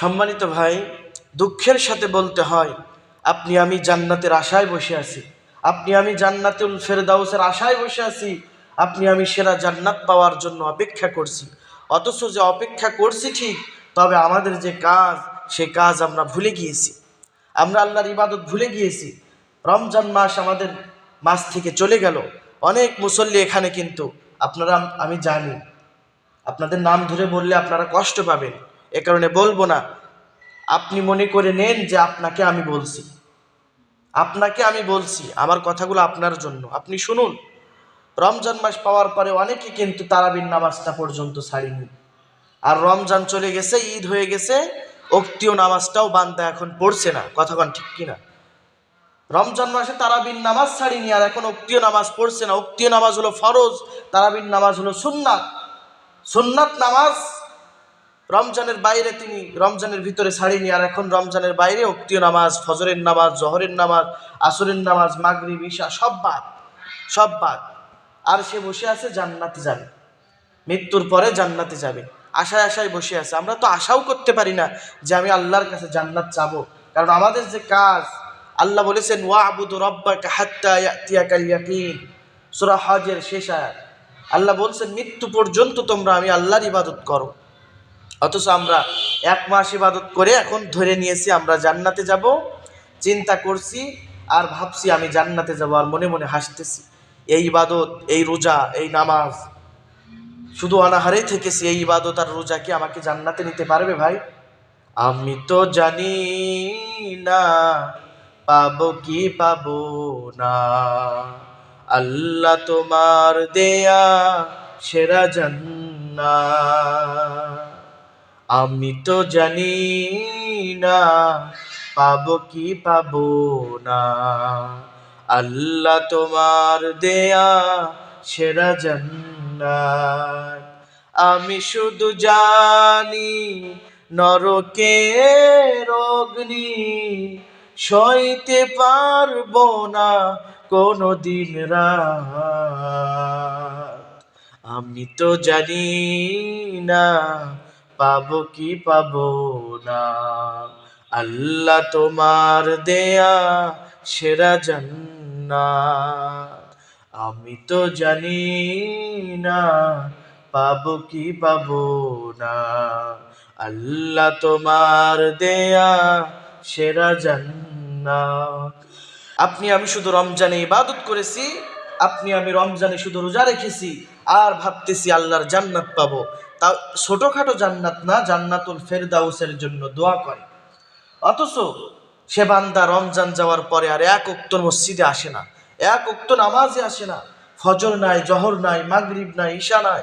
সম্মানিত ভাই, দুঃখের সাথে বলতে হয়, আপনি আমি জান্নাতের আশায় বসে আছি। আপনি আমি জান্নাতুল ফেরদাউসের আশায় বসে আছি। আপনি আমি সেরা জান্নাত পাওয়ার জন্য অপেক্ষা করছি। অথচ যে অপেক্ষা করছি ঠিক, তবে আমাদের যে কাজ, সে কাজ আমরা ভুলে গিয়েছি। আমরা আল্লাহর ইবাদত ভুলে গিয়েছি। রমজান মাস আমাদের মাস থেকে চলে গেল। অনেক মুসল্লি এখানে কিন্তু, আপনারা আমি জানি, আপনাদের নাম ধরে বললে আপনারা কষ্ট পাবেন। এ কারণে বলব না। আপনি মনে করে নেন যে আপনাকে আমি বলছি। আপনাকে আমি বলছি, আমার কথাগুলো আপনার জন্য। আপনি শুনুন, রমজান মাস পাওয়ার পরে অনেকে কিন্তু তারাবির নামাজটা পর্যন্ত ছাড়িনি। আর রমজান চলে গেছে, ঈদ হয়ে গেছে অক্তীয় নামাজটাও বান্দা এখন পড়ছে না। কথা কন ঠিক কিনা? রমজান মাসে তারাবির নামাজ ছাড়িনি আর এখন অক্তীয় নামাজ পড়ছে না। অক্তীয় নামাজ হলো ফরজ, তারাবির নামাজ হলো সুন্নাত। সুন্নাত নামাজ রমজানের বাইরে তিনি রমজানের ভিতরে ছাড়িনি, আর এখন রমজানের বাইরে অক্তীয় নামাজ, ফজরের নামাজ, জহরের নামাজ, আসরের নামাজ, মাগরিব, ঈশা, সব বাদ সব বাদ। আর সে বসে আছে জান্নাতে যাবে। মৃত্যুর পরে জান্নাতে যাবে। আশায় আশায় বসে আছে। আমরা তো আশাও করতে পারি না যে আমি আল্লাহর কাছে জান্নাত যাব। কারণ আমাদের যে কাজ, আল্লাহ বলেছেন ওয়া আবুদু হাত্তা ইয়াতিয়াকাল ইয়াকিন। হজের শেষ আয়াত। আল্লাহ বলছেন, মৃত্যু পর্যন্ত তোমরা আমি আল্লাহর ইবাদত করো। অথচ আমরা এক মাস ইবাদত করে এখন ধরে নিয়েছি, আমরা জান্নাতে যাব, চিন্তা করছি আর ভাবছি আমি জান্নাতে যাব আর মনে মনে হাসতেছি। এই ইবাদত, এই রোজা, এই নামাজ, শুধু অনাহারেই থেকেছি, এই ইবাদত আর রোজা কি আমাকে জান্নাতে নিতে পারবে ভাই? আমি তো জানি না, পাবো কি পাবো না। আল্লাহ তোমার দেয়া সেরা জান্নাত। আমি তো জানি না, পাবো কি পাবো না। আল্লাহ তোমার দেয়া সেরা জান্নাত। আমি শুধু জানি, নরকের অগ্নি সইতে পারব না কোনো দিন আমি তো জানি না পাবো কি পাবো না? আল্লাহ তোমার দেয়া সেরা জান্নাত। আমি তো জানি না পাবো কি পাবো না। আল্লাহ তোমার দেয়া সেরা জান্নাত। আপনি, আমি শুধু রমজানে ইবাদত করেছি আপনি আমি রমজানে শুধু রোজা রেখেছি, আর ভাবতেছি আল্লাহর জান্নাত পাবো। তা ছোটোখাটো জান্নাত না, জান্নাতুল ফেরদাউসের জন্য দোয়া করে। অথচ সে বান্দা রমজান যাওয়ার পরে আর এক উক্ত মসজিদে আসে না, এক উক্ত নামাজে আসে না। ফজর নাই, জহর নাই, মাগরিব নাই, ঈশা নাই।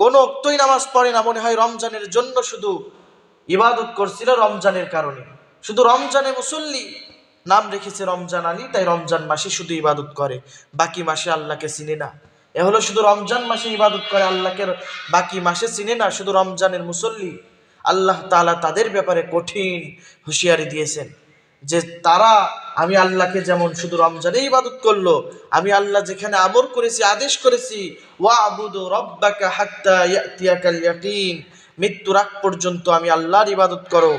কোনো উক্তই নামাজ পড়ে না, মনে হয় রমজানের জন্য শুধু ইবাদত করছিল রমজানের কারণে। শুধু রমজানে মুসল্লি নাম রেখেছে রমজান আলী, তাই রমজান মাসে শুধু ইবাদত করে, বাকি মাসে আল্লাহকে চিনে না। এ হলো শুধু রমজান মাসে ইবাদত করে আল্লাহকে, বাকি মাসে চিনে না, শুধু রমজানের মুসল্লি। আল্লাহ তাআলা তাদের ব্যাপারে কঠিন হুঁশিয়ারি দিয়েছেন, যে তারা, আমি আল্লাহকে যেমন শুধু রমজানে ইবাদত করল, আমি আল্লাহ যেখানে আমর করেছি, আদেশ করেছি ওয়া আবুদু রব্বাকা হাত্তা ইয়াতিয়াকাল ইয়াকিন, মৃত্যুর আগ পর্যন্ত আমি আল্লাহর ইবাদত করো।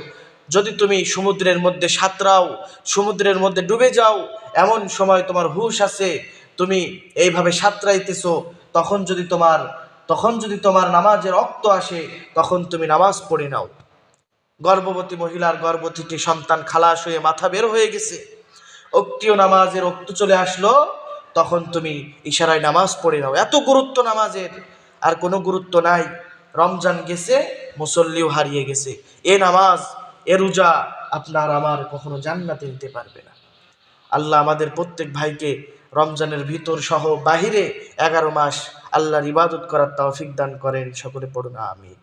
যদি তুমি সমুদ্রের মধ্যে সাঁতরাও, সমুদ্রের মধ্যে ডুবে যাও, এমন সময় তোমার হুশ আছে, তুমি এইভাবে সাঁতরাইতেছ, তখন যদি তোমার, তখন যদি তোমার নামাজের রক্ত আসে, তখন তুমি নামাজ পড়ে নাও। গর্ভবতী মহিলার গর্ভ থেকে সন্তান খালাস হয়ে মাথা বের হয়ে গেছে। অক্তীয় নামাজের রক্ত চলে আসলো, তখন তুমি ইশারায় নামাজ পড়ে নাও। এত গুরুত্ব নামাজের, আর কোনো গুরুত্ব নাই। রমজান গেছে, মুসল্লিও হারিয়ে গেছে। এ নামাজ এ রোজা আপনার আমার কখনো জান্নাতে নিতে পারবে না। আল্লাহ আমাদের প্রত্যেক ভাইকে রমজানের ভিতর সহ বাহিরে এগারো মাস আল্লাহর ইবাদত করার তৌফিক দান করেন। সকলে পড়ুন, আমিন।